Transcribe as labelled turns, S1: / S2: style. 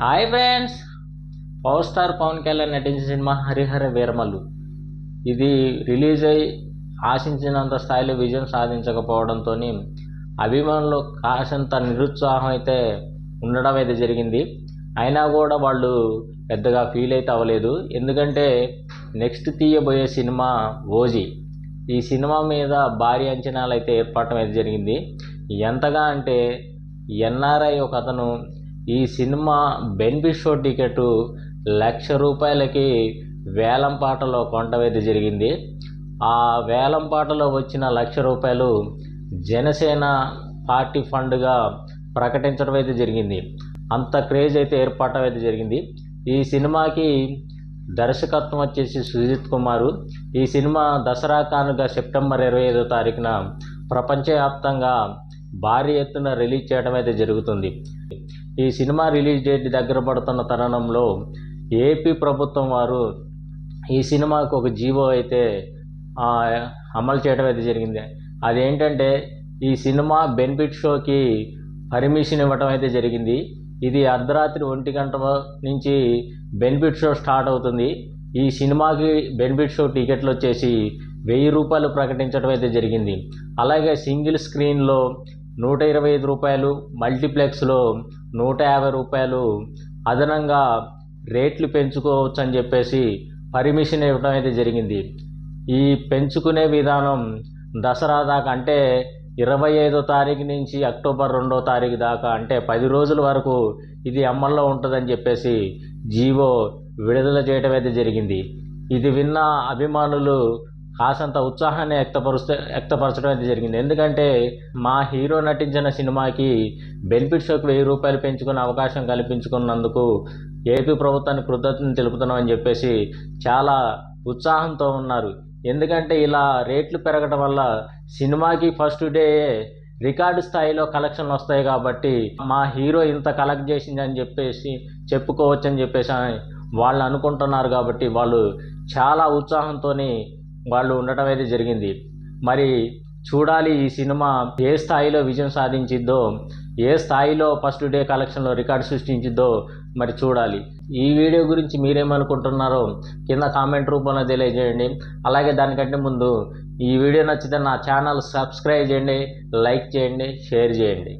S1: Hi friends. Power star Pawan Kalyan నటించిన సినిమా హరిహర వీరమల్లు. ఇది రిలీజ్ అయి ఆశించినంత స్థాయిలో విజయం సాధించకపోవడంతో అభిమానులు కాసంత నిరుత్సాహం అయితే ఉండడం అయితే జరిగింది. అయినా కూడా వాళ్ళు పెద్దగా ఫీల్ అయితే అవ్వలేదు. ఎందుకంటే నెక్స్ట్ తీయబోయే సినిమా ఓజీ. ఈ సినిమా మీద భారీ అంచనాలు అయితే ఏర్పడటం అయితే జరిగింది. ఎంతగా అంటే ఎన్ఆర్ఐ ఒక అతను ఈ సినిమా బెన్బిషో షో టికెట్ లక్ష రూపాయలకి వేలం పాటలో కొనటం జరిగింది. ఆ వేలం పాటలో వచ్చిన లక్ష రూపాయలు జనసేన పార్టీ ఫండ్గా ప్రకటించడం అయితే జరిగింది. అంత క్రేజ్ అయితే ఏర్పడటం అయితే జరిగింది. ఈ సినిమాకి దర్శకత్వం వచ్చేసి సుజిత్ కుమారు. ఈ సినిమా దసరా కానుక సెప్టెంబర్ ఇరవై ఐదో తారీఖున ప్రపంచవ్యాప్తంగా భారీ ఎత్తున రిలీజ్ చేయడం అయితే జరుగుతుంది. ఈ సినిమా రిలీజ్ డేట్ దగ్గర పడుతున్న తరుణంలో ఏపీ ప్రభుత్వం వారు ఈ సినిమాకు ఒక జీవో అయితే అమలు చేయడం అయితే జరిగింది. అదేంటంటే ఈ సినిమా బెనిఫిట్ షోకి పర్మిషన్ ఇవ్వటం అయితే జరిగింది. ఇది అర్ధరాత్రి ఒంటి గంట నుంచి బెనిఫిట్ షో స్టార్ట్ అవుతుంది. ఈ సినిమాకి బెనిఫిట్ షో టికెట్లు వచ్చేసి వెయ్యి రూపాయలు ప్రకటించడం అయితే జరిగింది. అలాగే సింగిల్ స్క్రీన్లో నూట ఇరవై ఐదు రూపాయలు మల్టీప్లెక్స్లో నూట యాభై రూపాయలు అదనంగా రేట్లు పెంచుకోవచ్చు అని చెప్పేసి పర్మిషన్ ఇవ్వడం అయితే జరిగింది. ఈ పెంచుకునే విధానం దసరా దాకా అంటే ఇరవై ఐదో తారీఖు నుంచి అక్టోబర్ రెండో తారీఖు దాకా అంటే పది రోజుల వరకు ఇది అమల్లో ఉంటుందని చెప్పేసి జీవో విడుదల చేయడం అయితే జరిగింది. ఇది విన్న అభిమానులు కాసంత ఉత్సాహాన్ని వ్యక్తపరుస్తే వ్యక్తపరచడం అయితే జరిగింది. ఎందుకంటే మా హీరో నటించిన సినిమాకి బెనిఫిట్ ఒక వెయ్యి రూపాయలు పెంచుకునే అవకాశం కల్పించుకున్నందుకు ఏపీ ప్రభుత్వానికి కృతజ్ఞతలు తెలుపుతున్నామని చెప్పేసి చాలా ఉత్సాహంతో ఉన్నారు. ఎందుకంటే ఇలా రేట్లు పెరగడం వల్ల సినిమాకి ఫస్ట్ డే రికార్డు స్థాయిలో కలెక్షన్లు వస్తాయి కాబట్టి మా హీరో ఇంత కలెక్ట్ చేసిందని చెప్పేసి చెప్పుకోవచ్చని చెప్పేసి వాళ్ళు అనుకుంటున్నారు కాబట్టి వాళ్ళు చాలా ఉత్సాహంతో వాళ్ళు ఉండటం అయితే జరిగింది. మరి చూడాలి ఈ సినిమా ఏ స్థాయిలో విజయం సాధించిద్దో ఏ స్థాయిలో ఫస్ట్ డే కలెక్షన్లో రికార్డు సృష్టించిద్దో మరి చూడాలి. ఈ వీడియో గురించి మీరేమనుకుంటున్నారో కింద కామెంట్ రూపంలో తెలియజేయండి. అలాగే దానికంటే ముందు ఈ వీడియో నచ్చితే నా ఛానల్ సబ్స్క్రైబ్ చేయండి లైక్ చేయండి షేర్ చేయండి.